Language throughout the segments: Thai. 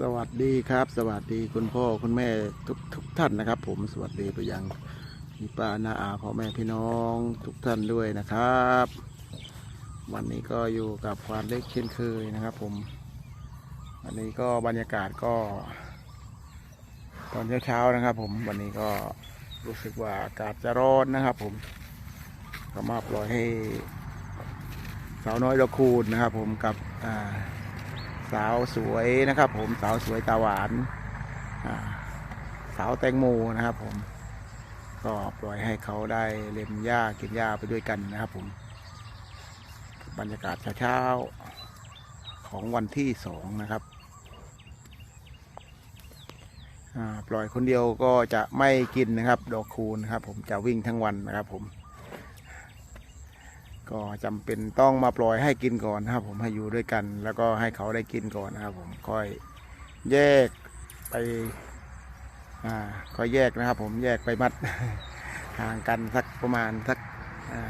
สวัสดีครับ สวัสดีคุณพ่อคุณแม่ทุกทุกท่านนะครับ ผมสวัสดีไปยังพี่ป้าน้าอาพ่อแม่พี่น้องทุกท่านด้วยนะครับ วันนี้ก็อยู่กับควานเล็กเช่นเคยนะครับ ผมวันนี้ก็บรรยากาศก็ ตอนเช้าๆนะครับ ผมวันนี้ก็รู้สึกว่าอากาศจะร้อนนะครับ ผมก็มาปล่อยให้สาวน้อยดอกคูณนะครับ ผมกับอ่า สาวสวยนะครับ ผมสาวสวยตาหวานสาวแตงโมนะครับ ผมก็ปล่อยให้เขาได้เล่นหญ้ากินหญ้าไปด้วยกันนะครับ ผม บรรยากาศเช้าๆของวันที่สองนะครับปล่อยคนเดียวก็จะไม่กินนะครับ ดอกคูณนะครับ ผมจะวิ่งทั้งวันนะครับ ผม ก็จำเป็นต้องมาปล่อยให้กินก่อนนะครับ ผมให้อยู่ด้วยกัน แล้วก็ให้เขาได้กินก่อนนะครับ ผมค่อยแยกไปอ่าค่อยแยกนะครับ ผมแยกไปมัดห่างกันสักประมาณสักอา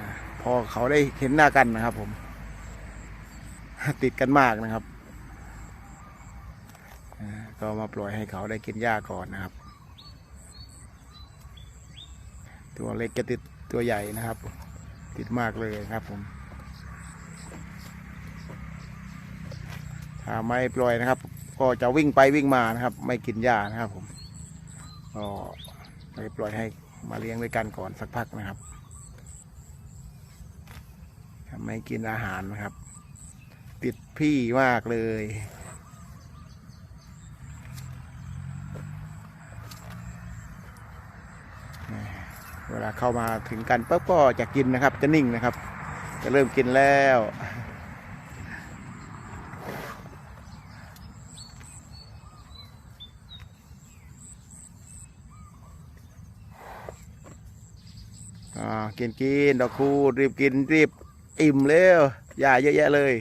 พอเขาได้เห็นหน้ากันนะครับ ผมติดกันมากนะครับก็มาปล่อยให้เขาได้กินหญ้าก่อนนะครับ ตัวเล็กจะติดตัวใหญ่นะครับ ติดมากเลยครับผมถ้าไม่ปล่อยนะครับ ก็จะวิ่งไปวิ่งมานะครับ ไม่กินหญ้านะครับผมก็ไปปล่อยให้มาเลี้ยงด้วยกันก่อนสักพักนะครับถ้าไม่กินอาหารนะครับ ติดพี่มากเลย เวลาเข้ามาถึงกันปุ๊บก็จะกินนะครับ จะนิ่งนะครับ จะเริ่มกินแล้วอ่ากินกินดอกคูรีบกินรีบอิ่มแล้วยาเยอะแยะเลย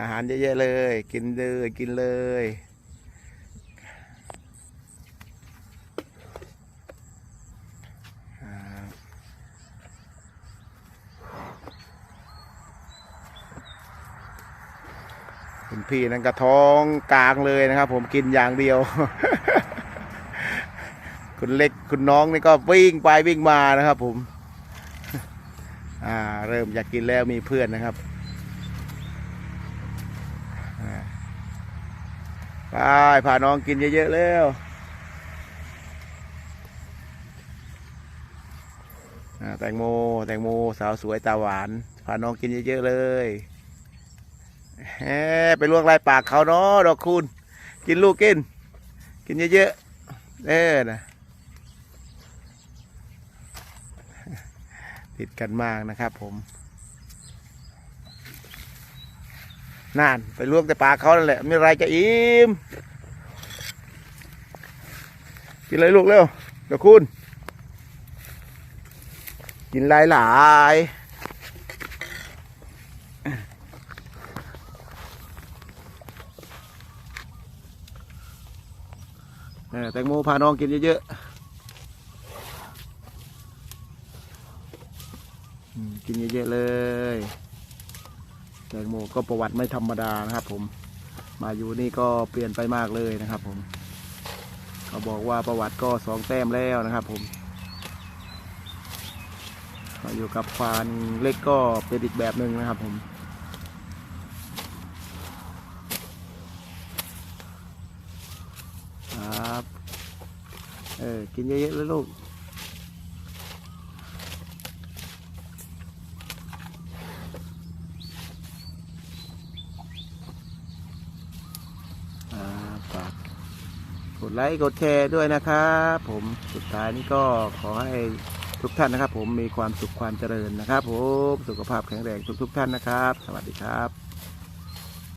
อาหารเยอะแยะเลย กินเลยกินเลย คุณพี่นั่นกระท้องกลางเลยนะครับ ผมกินอย่างเดียว คุณเล็กคุณน้องนี่ก็วิ่งไปวิ่งมานะครับ ผม อ่า เริ่มอยากกินแล้วมีเพื่อนนะครับไปพาน้องกินเยอะๆแล้วแตงโม แตงโม สาวสวยตาหวาน พาน้องกินเยอะๆเลย ไปลวกลายปากเขาเนาะดอกคุณกินลูกกิน กินเยอะๆเออนะติดกันมากนะครับผมนั่นไปลวกแต่ปากเขานั่นแหละไม่ไรจะอิ่มกินเลยลูกเร็วเดี๋ยวคุณ กินหลายหลายๆเออ แตงโมพาน้องกินเยอะๆกินเยอะๆเลย แตงโมก็ประวัติไม่ธรรมดานะครับ ผม มาอยู่นี่ก็เปลี่ยนไปมากเลยนะครับ ผมเขาบอกว่าประวัติก็สองแต้มแล้วนะครับ ผมมาอยู่กับควานเล็กก็เป็นอีกแบบหนึ่งนะครับ ผม ครับ เออ กินเยอะๆเลยลูก ฝากกดไลค์ กดแชร์ด้วยนะครับผม สุดท้ายนี้ก็ขอให้ทุกท่านนะครับ ผมมีความสุขความเจริญนะครับ ผม สุขภาพแข็งแรงทุกๆท่านนะครับ สวัสดีครับ